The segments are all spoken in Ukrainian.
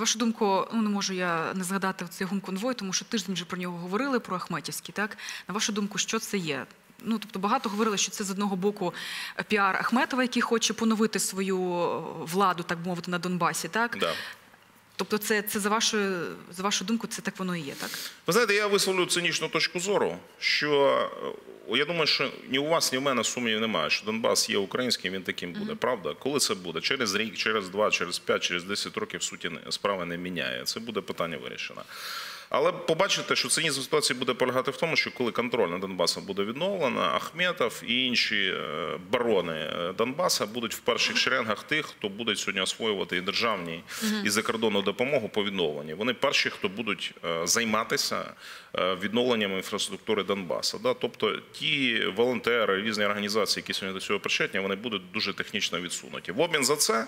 На вашу думку, ну не можу я не згадати цей гумконвой, тому що тиждень вже про нього говорили, про Ахметівський. Так на вашу думку, що це є? Ну тобто багато говорили, що це з одного боку піар Ахметова, який хоче поновити свою владу, так мовити, на Донбасі. Так Да. Тобто, це, це за вашою за вашу думку, це так воно і є, так? Ви знаєте, я висловлю цинічну точку зору, що е, я думаю, що ні у вас, ні в мене сумнів немає, що Донбас є українським, він таким буде. Правда? Коли це буде? Через рік, через два, через п'ять, через десять років суті справи не міняє. Це буде питання вирішено. Але побачите, що цинізм ситуації буде полягати в тому, що коли контроль над Донбасом буде відновлено, Ахметов і інші е, барони е, Донбаса будуть в перших шеренгах тих, хто буде сьогодні освоювати і державні, і закордонну допомогу по відновленні. Вони перші, хто будуть е, займатися відновленням інфраструктури Донбаса. Тобто ті волонтери, різні організації, які сьогодні до цього причетні, вони будуть дуже технічно відсунуті. В обмін за це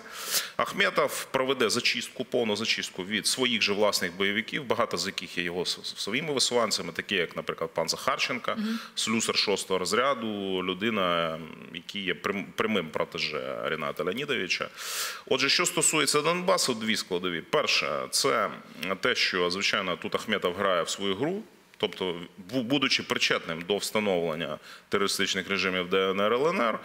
Ахметов проведе зачистку, повну зачистку від своїх же власних бойовиків, багато з яких є його своїми висуванцями, такі як, наприклад, пан Захарченка, слюсар шостого розряду, людина, який є прямим протеже Ріната Леонідовича. Отже, що стосується Донбасу, дві складові. Перше, це те, що звичайно тут Ахметов грає в свою гру. Тобто, будучи причетним до встановлення терористичних режимів ДНР ЛНР,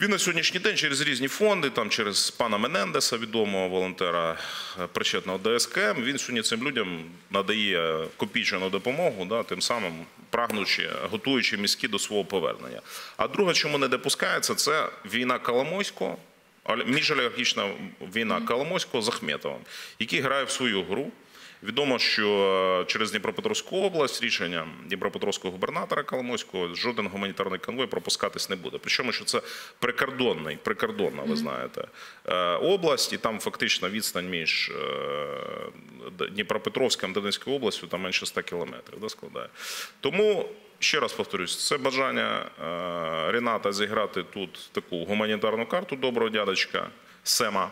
він на сьогоднішній день через різні фонди, там через пана Менендеса, відомого волонтера, е, причетного до СКМ, він сьогодні цим людям надає копійчану допомогу, да, тим самим прагнучи, готуючи мізки до свого повернення. А друге, чому не допускається, це війна Коломойського, олі- міжолігархічна війна Коломойського з Ахметовим, який грає в свою гру. Відомо, що е, через Дніпропетровську область рішенням Дніпропетровського губернатора Коломойського жоден гуманітарний конвой пропускатись не буде. Причому, що це прикордонний, прикордонна, ви знаєте, е, область, і там фактично відстань між е, Дніпропетровським та Донецькою областю там менше 100 кілометрів да, складає. Тому. Ще раз повторюсь, це бажання Рената зіграти тут таку гуманітарну карту доброго дядечка Сема.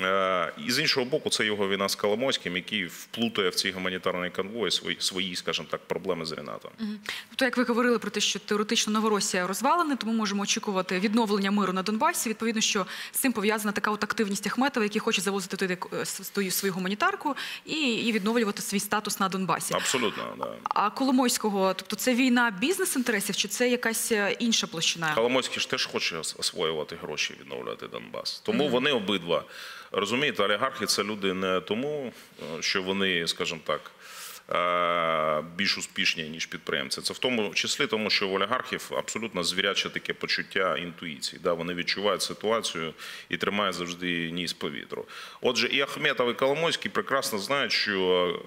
Е, І з іншого боку, це його війна з Коломойським, який вплутає в ці гуманітарні конвої свої, свої скажімо так, проблеми з Ренатом. Тобто, як ви говорили про те, що теоретично Новоросія розвалена, тому можемо очікувати відновлення миру на Донбасі. Відповідно, що з цим пов'язана така от активність Ахметова, який хоче завозити туди е, свою, свою гуманітарку і, і відновлювати свій статус на Донбасі. Абсолютно, да. А Коломойського, тобто це війна бізнес-інтересів, чи це якась е, інша площина? Коломойський ж теж хоче освоювати гроші, відновлювати Донбас. Тому вони обидва розумієте, олігархи це люди не тому, е, що вони, скажімо так. е, Більш успішні ніж підприємці, це в тому числі тому, що в олігархів абсолютно звіряче таке почуття інтуїції. Да, вони відчувають ситуацію і тримають завжди ніс повітру. Отже, і Ахметов, і Коломойський прекрасно знають, що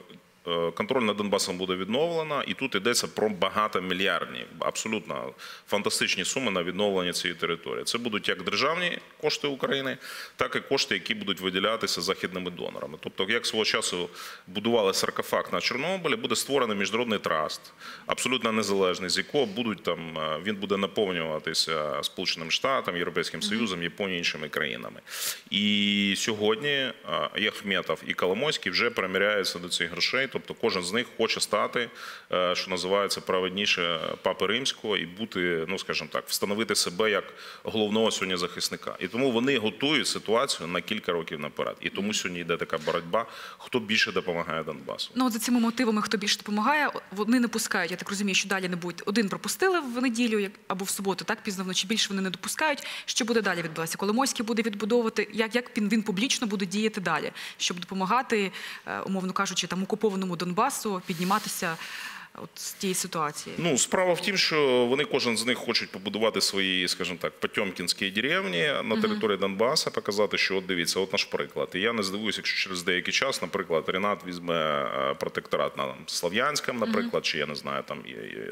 Контроль над Донбасом буде відновлено, і тут йдеться про багатомільярдні, абсолютно фантастичні суми на відновлення цієї території. Це будуть як державні кошти України, так і кошти, які будуть виділятися західними донорами. Тобто, як свого часу будували саркофаг на Чорнобилі, буде створений міжнародний траст, абсолютно незалежний, з якого будуть там е, він буде наповнюватися Сполученим Штатом, Європейським Союзом, Японією іншими країнами. І сьогодні е, і Ахметов, і Коломойський вже приміряються до цих грошей. Тобто кожен з них хоче стати, е, що називається праведніше папи римського, і бути, ну скажімо так, встановити себе як головного сьогодні захисника. І тому вони готують ситуацію на кілька років наперед. І тому сьогодні йде така боротьба, хто більше допомагає Донбасу. Ну, от за цими мотивами, хто більше допомагає, вони не пускають. Я так розумію, що далі не будуть. Один пропустили в неділю або в суботу, так пізно вночі більше вони не допускають. Що буде далі відбуватися? Коломойський буде відбудовувати, як, як він публічно буде діяти далі, щоб допомагати, е, умовно кажучи, там окупованому Донбасу підніматися от з тієї ситуації. Ну, справа в тім, що вони кожен з них хочуть побудувати свої, скажімо так, потьомкінські деревні на території Донбаса, показати, що от дивіться, от наш приклад. І я не здивуюся, якщо через деякий час, наприклад, Ренат візьме е, протекторат на Слов'янському, наприклад, чи я не знаю, там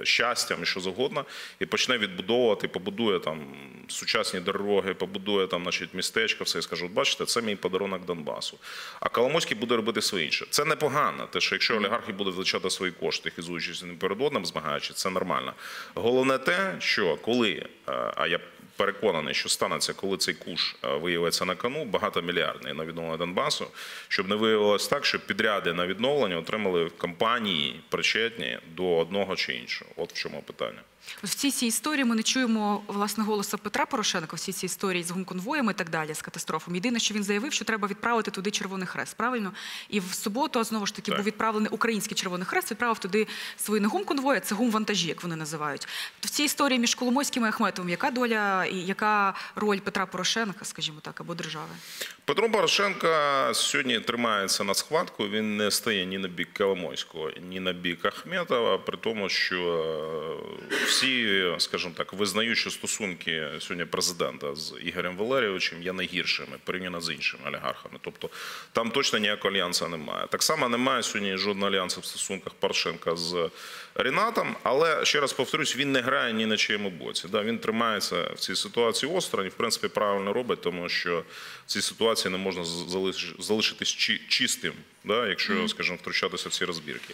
щастям і що завгодно, і почне відбудовувати, побудує там сучасні дороги, побудує там, значить, містечко, все і скаже, бачите, це мій подарунок Донбасу. А Коломойський буде робити своє інше. Це непогано, те, що якщо олігархи будуть витрачати свої кошти, хизуючись перед одним, змагаючись, це нормально. Головне те, що коли, е, а я переконаний, що станеться, коли цей куш е, виявиться на кону, багатомільярдний на відновлення Донбасу, щоб не виявилось так, що підряди на відновлення отримали компанії причетні до одного чи іншого. От в чому питання. В цій цій історії ми не чуємо власне голосу Петра Порошенка, всі ці історії з гумконвоями і так далі, з катастрофами. Єдине, що він заявив, що треба відправити туди Червоний Хрест, правильно? І в суботу, а знову ж таки, Так. був відправлений український Червоний Хрест, відправив туди свої не гумконвої, а це гумвантажі, як вони називають. В цій історії між Коломойським і Ахметовим, яка доля і яка роль Петра Порошенка, скажімо так, або держави? Петро Порошенко сьогодні тримається на схватку. Він не стає ні на бік Коломойського, ні на бік Ахметова, при тому, що е, всі, скажімо так, визнають, що стосунки сьогодні президента з Ігорем Валерійовичем є найгіршими порівняно з іншими олігархами. Тобто там точно ніякого альянсу немає. Так само немає сьогодні жодного альянсу в стосунках Порошенка з Рінатом. Але ще раз повторюсь, він не грає ні на чиєму боці. Да, він тримається в цій ситуації осторонь, і в принципі правильно робить, тому що в цій ситуації не можна залишитись чи- чистим, да, якщо, скажімо, втручатися в ці розбірки.